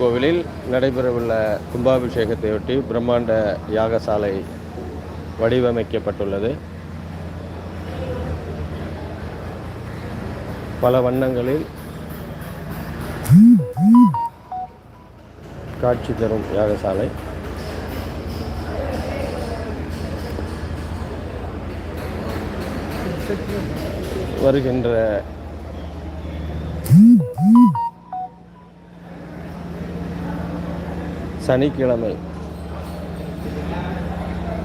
கோவிலில் நடைபெறவுள்ள கும்பாபிஷேகத்தையொட்டி பிரம்மாண்ட யாகசாலை வடிவமைக்கப்பட்டுள்ளது. பல வண்ணங்களில் காட்சி தரும் யாகசாலை. வருகின்ற சனிக்கிழமை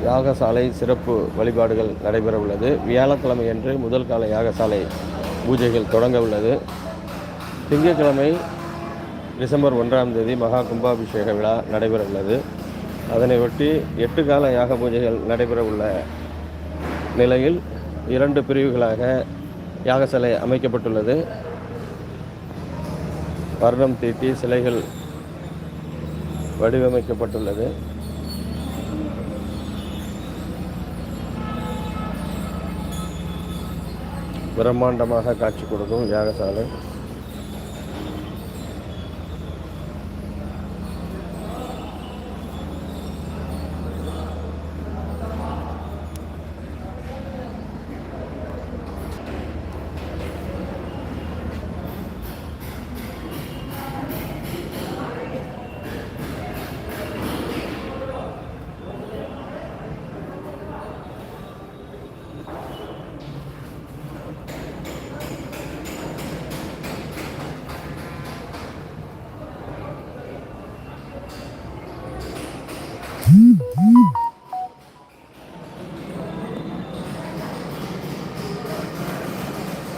யாகசாலை சிறப்பு வழிபாடுகள் நடைபெற உள்ளது வியாழக்கிழமை அன்று முதல் கால யாகசாலை பூஜைகள் தொடங்க உள்ளது திங்கட்கிழமை டிசம்பர் ஒன்றாம் தேதி மகா கும்பாபிஷேக விழா நடைபெற உள்ளது அதனை ஒட்டி எட்டு கால யாக பூஜைகள் நடைபெற உள்ள நிலையில் இரண்டு பிரிவுகளாக யாகசாலை அமைக்கப்பட்டுள்ளது. வர்ணம் தீட்டி சிலைகள் வடிவமைக்கப்பட்டுள்ளது. பிரம்மாண்டமாக காட்சி கொடுக்கும் யாகசாலை.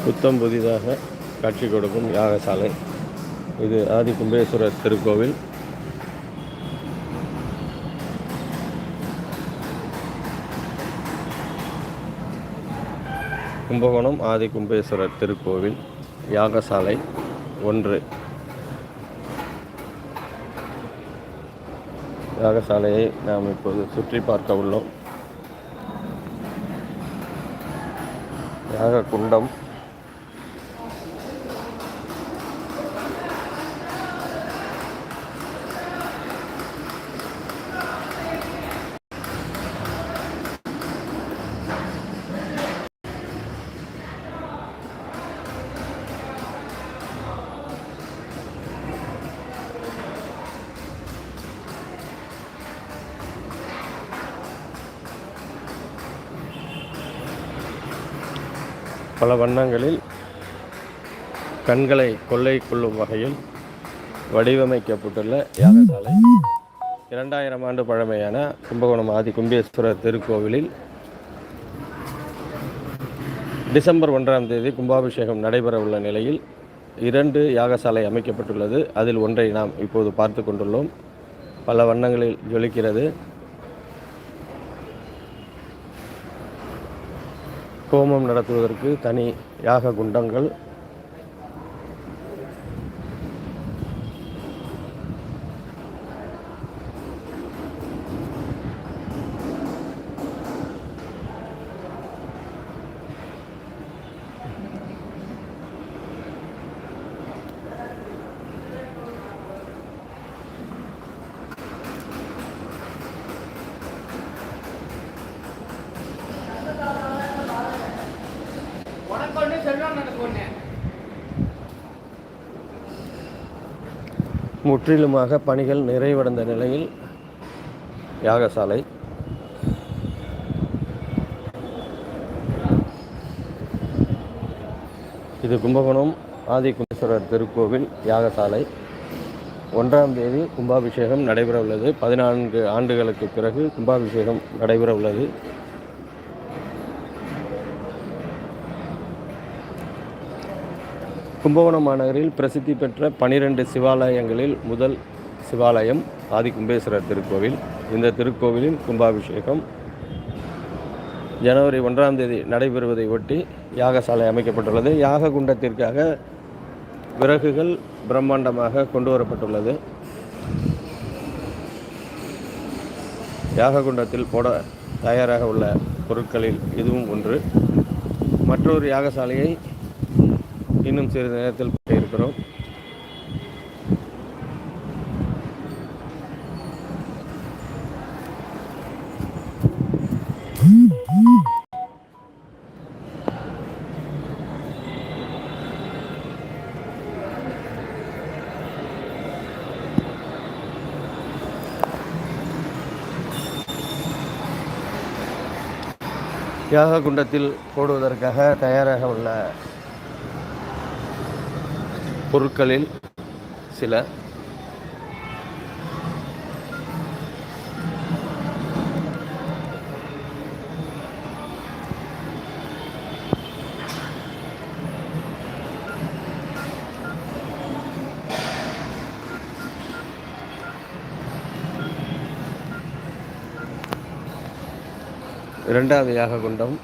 புத்தம் புதிதாக காட்சி கொடுக்கும் யாகசாலை. இது ஆதி கும்பேஸ்வரர் திருக்கோவில். கும்பகோணம் ஆதி கும்பேஸ்வரர் திருக்கோவில் யாகசாலை ஒன்று. யாகசாலையை நாம் இப்போது சுற்றி பார்க்க உள்ளோம். யாக குண்டம் பல வண்ணங்களில் கண்களை கொள்ளை கொள்ளும் வகையில் வடிவமைக்கப்பட்டுள்ள யாகசாலை. இரண்டாயிரம் ஆண்டு பழமையான கும்பகோணம் ஆதி கும்பேஸ்வரர் திருக்கோவிலில் டிசம்பர் ஒன்றாம் தேதி கும்பாபிஷேகம் நடைபெற உள்ள நிலையில் இரண்டு யாகசாலை அமைக்கப்பட்டுள்ளது. அதில் ஒன்றை நாம் இப்போது பார்த்து கொண்டுள்ளோம். பல வண்ணங்களில் ஜொலிக்கிறது. ஹோமம் நடத்துவதற்கு தனி யாக குண்டங்கள் முற்றிலுமாக பணிகள் நிறைவடைந்த நிலையில் யாகசாலை. இது கும்பகோணம் ஆதி கும்பேஸ்வரர் திருக்கோவில் யாகசாலை. ஒன்றாம் தேதி கும்பாபிஷேகம் நடைபெற உள்ளது பதினான்கு ஆண்டுகளுக்கு பிறகு கும்பாபிஷேகம் நடைபெற உள்ளது கும்பகோணம் மாநகரில் பிரசித்தி பெற்ற பனிரெண்டு சிவாலயங்களில் முதல் சிவாலயம் ஆதி கும்பேஸ்வரர் திருக்கோவில். இந்த திருக்கோவிலின் கும்பாபிஷேகம் ஜனவரி ஒன்றாம் தேதி நடைபெறுவதை ஒட்டி யாகசாலை அமைக்கப்பட்டுள்ளது. யாக குண்டத்திற்காக விறகுகள் பிரம்மாண்டமாக கொண்டு வரப்பட்டுள்ளது. யாககுண்டத்தில் போட தயாராக உள்ள பொருட்களில் இதுவும் ஒன்று. மற்றொரு யாகசாலையை இன்னும் சிறிது நேரத்தில் இருக்கிறோம். யாக குண்டத்தில் போடுவதற்காக தயாராக உள்ள பொருட்களில் சில இரண்டாவது யாக குண்டம்.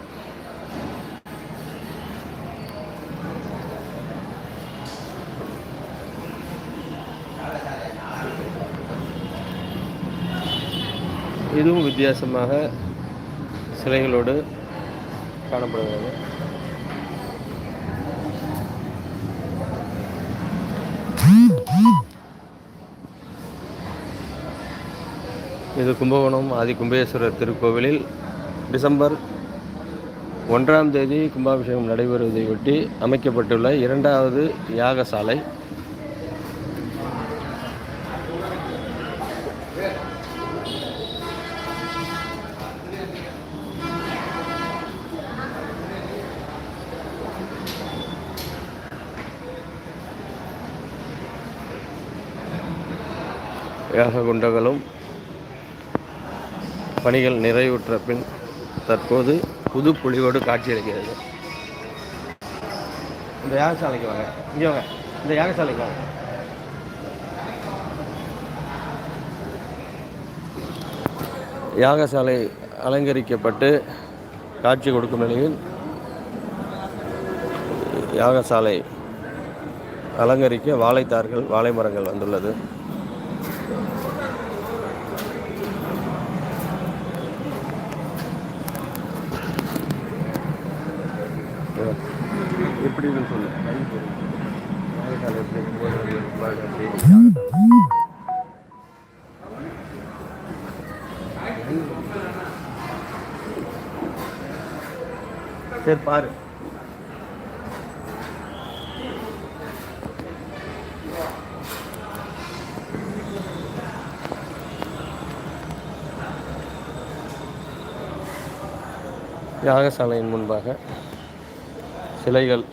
இதுவும் வித்தியாசமாக சிலைகளோடு காணப்படுகிறது. இது கும்பகோணம் ஆதி கும்பேஸ்வரர் திருக்கோவிலில் டிசம்பர் ஒன்றாம் தேதி கும்பாபிஷேகம் நடைபெறுவதையொட்டி அமைக்கப்பட்டுள்ள இரண்டாவது யாகசாலை. யாக குண்டங்களும் பணிகள் நிறைவுற்ற பின் தற்போது புது புலியோடு காட்சியளிக்கிறது. இந்த யாகசாலைக்கு வாங்க. இங்கே வாங்க. இந்த யாகசாலைக்கு வாங்க. யாகசாலை அலங்கரிக்கப்பட்டு காட்சி கொடுக்கும் நிலையில் யாகசாலை அலங்கரிக்க வாழைத்தார்கள் வாழை மரங்கள் வந்துள்ளது. எப்படி சொல்லு. சரி பாரு. யாகசாலையின் முன்பாக சிலைகள்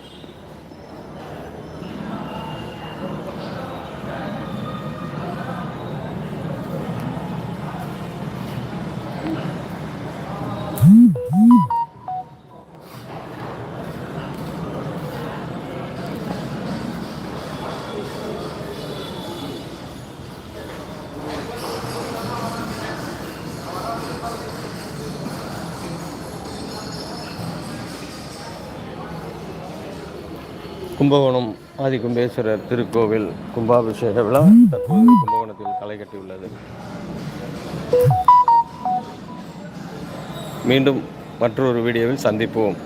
கும்பகோணம் ஆதி கும்பேஸ்வரர் திருக்கோவில் கும்பாபிஷேக விழா தற்போது கும்பகோணத்தில் களை கட்டியுள்ளது. மீண்டும் மற்றொரு வீடியோவில் சந்திப்போம்.